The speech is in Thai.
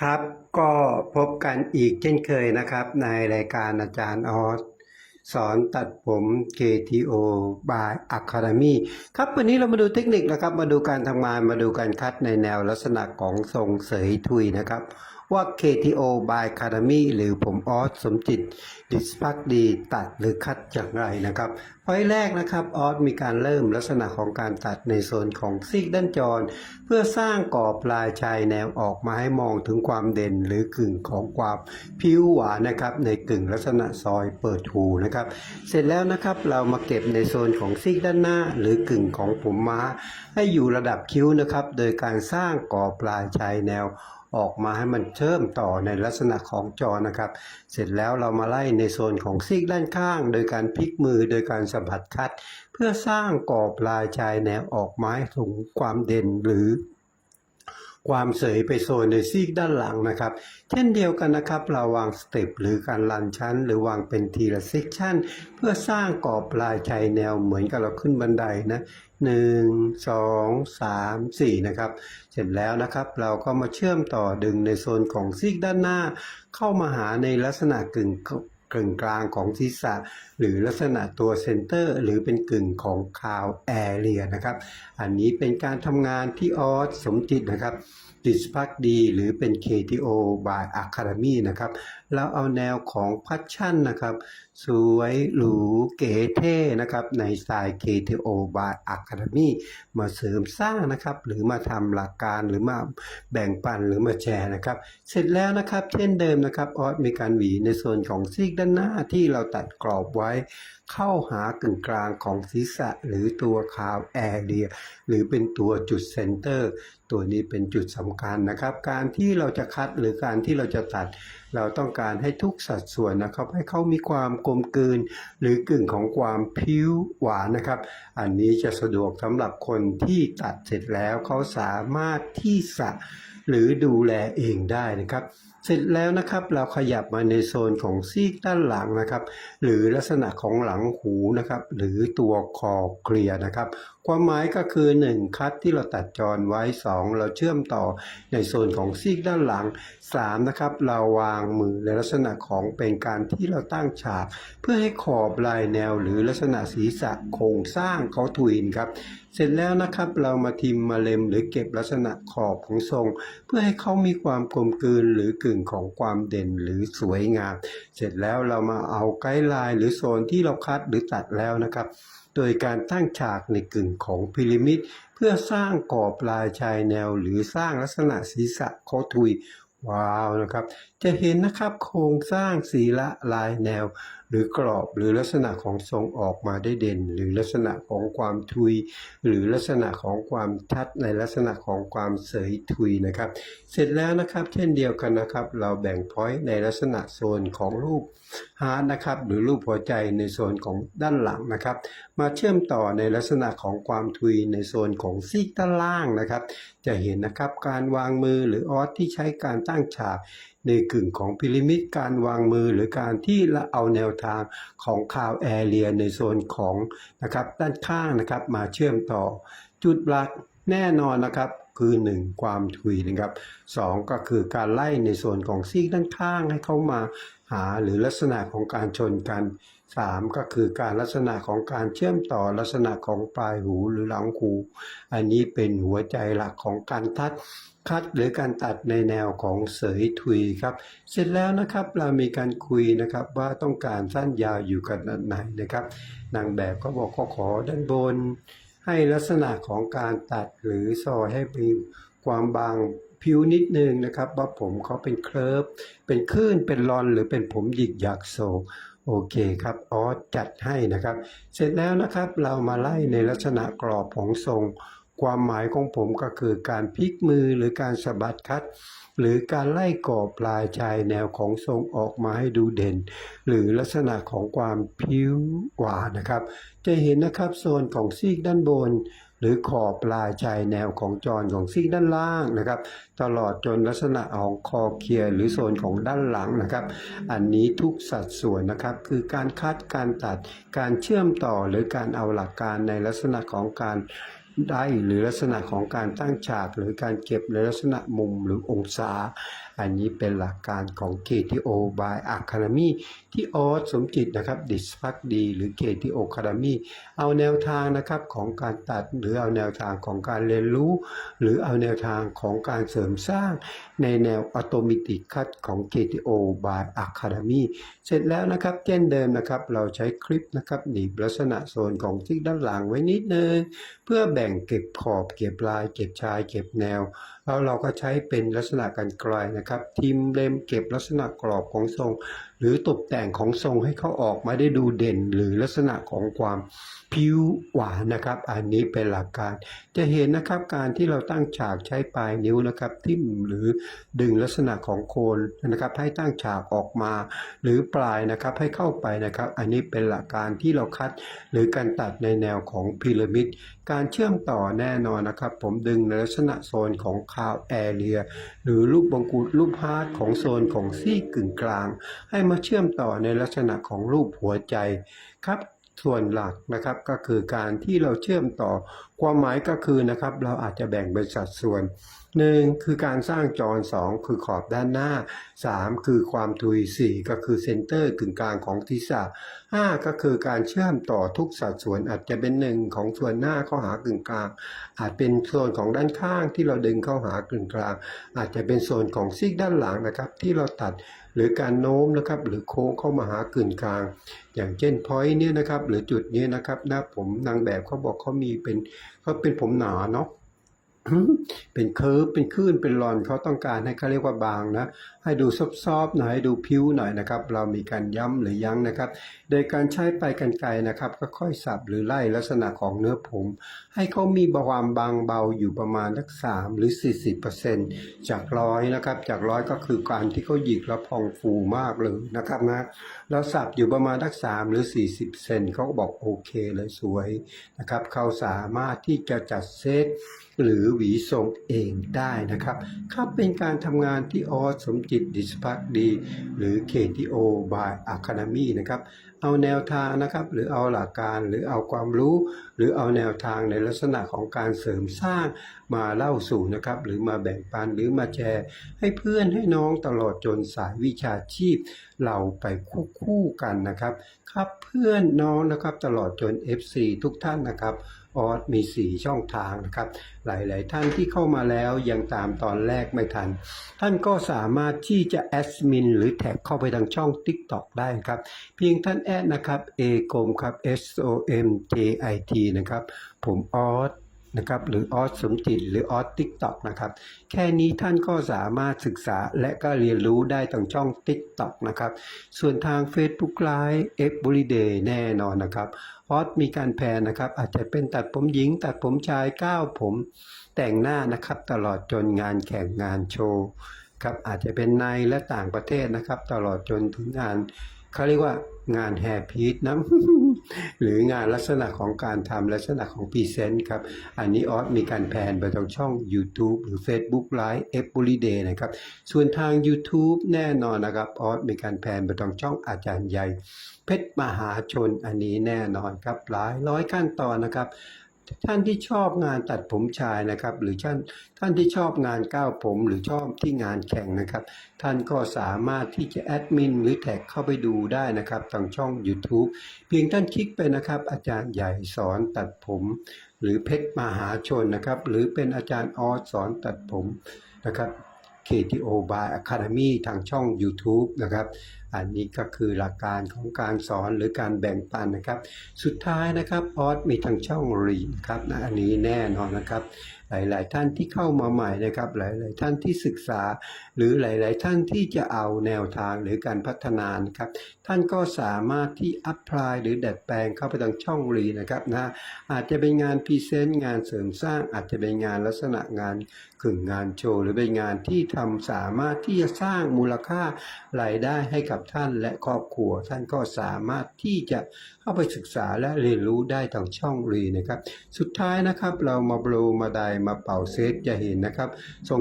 ครับก็พบกันอีกเช่นเคยนะครับ ในรายการอาจารย์ออสสอนตัดผม KTO by Academy ครับวันนี้เรามาดูเทคนิคนะครับ มาดูการทำงานมาดูการคัดในแนวลักษณะของทรงเสยทุยนะครับ ว่า KTO by c a d e m y หรือผมออสสมจิต ดิสพักดีตัดหรือคัดอย่างไรนะครับพอยแรกนะครับออสมีการเริ่มลักษณะของการตัดในโซนของซีกด้านจร เพื่อสร้างกรอบลายชายแนวออกมาให้มองถึงความเด่นหรือกึ่งของความผิวหวานนะครับในกึ่งลักษณะซอยเปิดหูนะครับเสร็จแล้วนะครับเรามาเก็บในโซนของซีกด้านหน้า หรือกึ่งของผมม้า ให้อยู่ระดับคิ้วนะครับโดยการสร้างกรอบลายชายแนว ออกมาให้มันเชื่อมต่อในลักษณะของจอนะครับ เสร็จแล้วเรามาไล่ในโซนของซีกด้านข้าง โดยการพลิกมือโดยการสัมผัสคัด เพื่อสร้างกรอบลายชายแนวออกมาให้ถึงความเด่นหรือความเสยไปโซนในซีกด้านหลังนะครับ เช่นเดียวกันนะครับ เราวางสเต็ปหรือการลันชั้น หรือวางเป็นทีละเซกชันเพื่อสร้างกรอบลายชายแนวเหมือนกับเราขึ้นบันไดนะ หนึ่งสองสามสี่นะครับ เสร็จแล้วนะครับ เราก็มาเชื่อมต่อดึงในโซนของซีกด้านหน้า เข้ามาหาในลักษณะกึ่งกึ่งกลางของศีรษะ หรือลักษณะตัวเซนเตอร์ หรือเป็นกึ่งของคาวแอเรียนะครับ อันนี้เป็นการทำงานที่ออสสมจิตนะครับ ดิสพักดีหรือเป็น KTO by Academy นะครับ เราเอาแนวของพัชชั่นนะครับ สวยหรูเก๋เท่นะครับ ในสไตล์ KTO by Academy มาเสริมสร้างนะครับ หรือมาทำหลักการหรือมาแบ่งปันหรือมาแชร์นะครับ เสร็จแล้วนะครับ เช่นเดิมนะครับออสมีการหวีในส่วนของซีกด้านหน้าที่เราตัดกรอบไว้ เข้าหากึ่งกลางของศีรษะหรือตัวคาวแอเรียหรือเป็นตัวจุดเซนเตอร์ ตัวนี้เป็นจุดสำคัญนะครับ การที่เราจะคัดหรือการที่เราจะตัด เราต้องการให้ทุกสัดส่วนนะครับ ให้เขามีความกลมกลืน หรือกึ่งของความผิวหวานนะครับ อันนี้จะสะดวกสำหรับคนที่ตัดเสร็จแล้วเขาสามารถที่จะหรือดูแลเองได้นะครับ เสร็จแล้วนะครับเราขยับมาในโซนของซีกด้านหลังนะครับ หรือลักษณะของหลังหูนะครับ หรือตัวคอเคลียนะครับ ความหมายก็คือ 1 คัดที่เราตัดจรไว้ 2 เราเชื่อมต่อในโซนของซีกด้านหลัง 3 นะครับ เราวางมือในลักษณะของเป็นการที่เราตั้งฉาก เพื่อให้ขอบลายแนวหรือลักษณะศีรษะโครงสร้างเขาทวินครับ เสร็จแล้วนะครับเรามาทิมมาเล็มหรือเก็บลักษณะขอบของทรง เพื่อให้เขามีความกลมกลืนหรือกึ่งของความเด่นหรือสวยงาม เสร็จแล้วเรามาเอาไกด์ไลน์หรือโซนที่เราคัดหรือตัดแล้วนะครับ โดยการตั้งฉากในกึ่งของพีระมิด เพื่อสร้างกรอบลายชายแนวหรือสร้างลักษณะศีรษะโคทุยว้าวนะครับจะเห็นนะครับโครงสร้างศีละลายแนว หรือกรอบหรือลักษณะของทรงออกมาได้เด่น หรือลักษณะของความทุย หรือลักษณะของความชัดในลักษณะของความเสยทุยนะครับ เสร็จแล้วนะครับ เช่นเดียวกันนะครับ เราแบ่งพอยต์ในลักษณะโซนของรูปฮาร์ดนะครับหรือรูปหัวใจในโซนของด้านหลังนะครับ มาเชื่อมต่อในลักษณะของความทุยในโซนของซีกด้านล่างนะครับ จะเห็นนะครับการวางมือหรือออสที่ใช้การตั้งฉาก ในกึ่งของพีระมิดการวางมือหรือการที่เราเอาแนวทางของคาวแอเรียในโซนของนะครับด้านข้างนะครับมาเชื่อมต่อ จุดหลักแน่นอนนะครับคือ 1 ความถุยนะครับ 2 ก็คือการไล่ในส่วนของซีกด้านข้างให้เข้ามาหาหรือลักษณะของการชนกัน 3 ก็คือการลักษณะของการเชื่อมต่อลักษณะของปลายหูหรือหลังหู อันนี้เป็นหัวใจหลักของการทัดคัดหรือการตัดในแนวของเสยทุยครับ เสร็จแล้วนะครับเรามีการคุยนะครับว่าต้องการสั้นยาวอยู่กันไหนนะครับ นางแบบก็บอกก็ขอด้านบน ให้ลักษณะของการตัดหรือซอยให้มีความบางผิวนิดนึงนะครับ ว่าผมเขาเป็นเคลิร์ฟเป็นคลื่นเป็นรอนหรือเป็นผมหยิกหยักโศก โอเคครับออสจัดให้นะครับ เสร็จแล้วนะครับเรามาไล่ในลักษณะกรอบของทรง ความหมายของผมก็คือการพลิกมือหรือการสะบัดคัด หรือการไล่กรอบปลายชายแนวของทรงออกมาให้ดูเด่น หรือลักษณะของความผิวหวานนะครับ จะเห็นนะครับโซนของซีกด้านบน หรือขอบปลายชายแนวของจรของซีกด้านล่างนะครับ ตลอดจนลักษณะของคอเคียร์หรือโซนของด้านหลังนะครับ อันนี้ทุกสัดส่วนนะครับ คือการคัดการตัดการเชื่อมต่อหรือการเอาหลักการในลักษณะของการได้หรือลักษณะของการตั้งฉากหรือการเก็บในลักษณะมุมหรือองศา อันนี้เป็นหลักการของ KTO by Academy ที่ออสสมจิตนะครับดิสพักดีหรือ KTO Academy เอาแนวทางนะครับของการตัดหรือเอาแนวทางของการเรียนรู้ หรือเอาแนวทางของการเสริมสร้างในแนวอัตโนมัติคัดของ KTO by Academy เสร็จแล้วนะครับเช่นเดิมนะครับเราใช้คลิปนะครับหนีบลักษณะโซนของที่ด้านหลังไว้นิดนึง เพื่อแบ่งเก็บขอบเก็บลาย เก็บชาย เก็บแนว แล้วเราก็ใช้เป็นลักษณะการกลนะครับทิมเล็มเก็บลักษณะกรอบของทรงหรือตกแต่งของทรงให้เขาออกมาได้ดูเด่นหรือลักษณะของความผิวหวานนะครับ อันนี้เป็นหลักการ จะเห็นนะครับการที่เราตั้งฉากใช้ปลายนิ้วนะครับทิ่มหรือดึงลักษณะของโคนนะครับ ให้ตั้งฉากออกมา หรือปลายนะครับให้เข้าไปนะครับ อันนี้เป็นหลักการที่เราคัด หรือการตัดในแนวของพีระมิดการเชื่อมต่อแน่นอนนะครับ ผมดึงในลักษณะโซนของคาวแอเรียหรือรูปบงกุฎรูปฮาร์ดของโซนของซี่กึ่งกลาง ให้มาเชื่อมต่อในลักษณะของรูปหัวใจครับส่วนหลักนะครับก็คือการที่เราเชื่อมต่อความหมายก็คือนะครับเราอาจจะแบ่งเป็นสัดส่วน หนึ่งคือการสร้างจรสองคือขอบด้านหน้าสามคือความทุยสี่ก็คือเซนเตอร์กึ่งกลางของทิศะห้าก็คือการเชื่อมต่อทุกสัดส่วนอาจจะเป็นหนึ่งของส่วนหน้าเข้าหากึ่งกลาง อาจเป็นโซนของด้านข้างที่เราดึงเข้าหากึ่งกลาง อาจจะเป็นโซนของซีกด้านหลังนะครับ ที่เราตัดหรือการโน้มนะครับหรือโค้งเข้ามาหากึ่งกลาง อย่างเช่นพอยต์เนี่ยนะครับหรือจุดนี้นะครับน้าผมนางแบบเขาบอกเขามีเป็นเขาเป็นผมหนาเนาะ เป็นเคิร์ฟเป็นคลื่นเป็นรอนเขาต้องการให้เขาเรียกว่าบางนะ ให้ดูซอฟๆหน่อยให้ดูพิ้วหน่อยนะครับ เรามีการย้ำหรือยั้งนะครับ โดยการใช้ไปลายกันไกรนะครับก็ค่อยสับหรือไล่ลักษณะของเนื้อผม ให้เขามีความบางเบาอยู่ประมาณสักสามหรือ 40%จากร้อยนะครับ จากร้อยก็คือการที่เขาหยิกแล้วพองฟูมากเลยนะครับนะเราสับอยู่ประมาณสักสามหรือ 40 เซนเขาก็บอกโอเคเลยสวยนะครับเขาสามารถที่จะจัดเซต หรือหวีทรงเองได้นะครับครับเป็นการทำงานที่ออสสมจิตดิสพักดี หรือ KTO by Academy นะครับ เอาแนวทางนะครับ หรือเอาหลักการหรือเอาความรู้ หรือเอาแนวทางในลักษณะของการเสริมสร้างมาเล่าสู่นะครับ หรือมาแบ่งปันหรือมาแชร์ ให้เพื่อนให้น้องตลอดจนสายวิชาชีพ เราไปคู่คู่กันนะครับ ครับเพื่อนน้องนะครับตลอดจน FC ทุกท่านนะครับออสมี 4 ช่องทางนะครับ หลาย ๆ ท่านที่เข้ามาแล้วยังตามตอนแรกไม่ทัน ท่านก็สามารถที่จะแอดมินหรือแท็กเข้าไปทางช่อง TikTok ได้ครับ เพียงท่านแอดนะครับ A กลมครับ S O M J I T นะครับ ผมออส นะครับหรือออสสมจิตหรือออส TikTok นะครับแค่นี้ท่านก็สามารถศึกษาและก็เรียนรู้ได้ทางช่อง TikTok นะครับส่วนทาง Facebook Live Everyday แน่นอนนะครับออสมีการแพนนะครับอาจจะเป็นตัดผมหญิง ตัดผมชายก้าวผม แต่งหน้านะครับตลอดจนงานแข่งงานโชว์ครับอาจจะเป็นในและต่างประเทศนะครับ ตลอดจนถึงงานเขาเรียกว่า งานแฮร์พีทนะหรืองานลักษณะของการทำลักษณะของพรีเซนต์ครับ อันนี้ออสมีการแพนไปทางช่อง YouTube หรือ Facebook Live Everyday นะครับ ส่วนทาง YouTube แน่นอนนะครับออสมีการแพนไปทางช่องอาจารย์ใหญ่ เพชรมหาชนอันนี้แน่นอนครับหลายร้อยขั้นตอนนะครับ ท่านที่ชอบงานตัดผมชายนะครับ หรือท่านท่านที่ชอบงานก้าวผม หรือชอบที่งานแข่งนะครับ ท่านก็สามารถที่จะแอดมินหรือแท็กเข้าไปดูได้นะครับทางช่อง YouTube เพียงท่านคลิกไปนะครับ อาจารย์ใหญ่สอนตัดผม หรือเพชรมหาชนนะครับ หรือเป็นอาจารย์ออสสอนตัดผมนะครับ KTO by Academy ทางช่อง YouTube นะครับอันนี้ก็คือหลักการของการสอนหรือการแบ่งปันนะครับ สุดท้ายนะครับออสมีทางช่องรีนะครับนะอันนี้แน่นอนนะครับ หลาย ๆ ท่านที่เข้ามาใหม่นะครับ หลาย ๆ ท่านที่ศึกษา หรือหลาย ๆ ท่านที่จะเอาแนวทางหรือการพัฒนานะครับ ท่านก็สามารถที่อัพพลายหรือดัดแปลงเข้าไปทางช่องรีนะครับนะอาจจะเป็นงานพรีเซนต์งานเสริมสร้างอาจจะเป็นงานลักษณะงานขึ่งงานโชว์หรือเป็นงานที่ทำสามารถที่จะสร้างมูลค่ารายได้ให้กับท่านและครอบครัว ท่านก็สามารถที่จะเข้าไปศึกษาและเรียนรู้ได้ทางช่องรีนะครับ สุดท้ายนะครับเรามาบลูมาไดมาเป่าเซตจะเห็นนะครับส่ง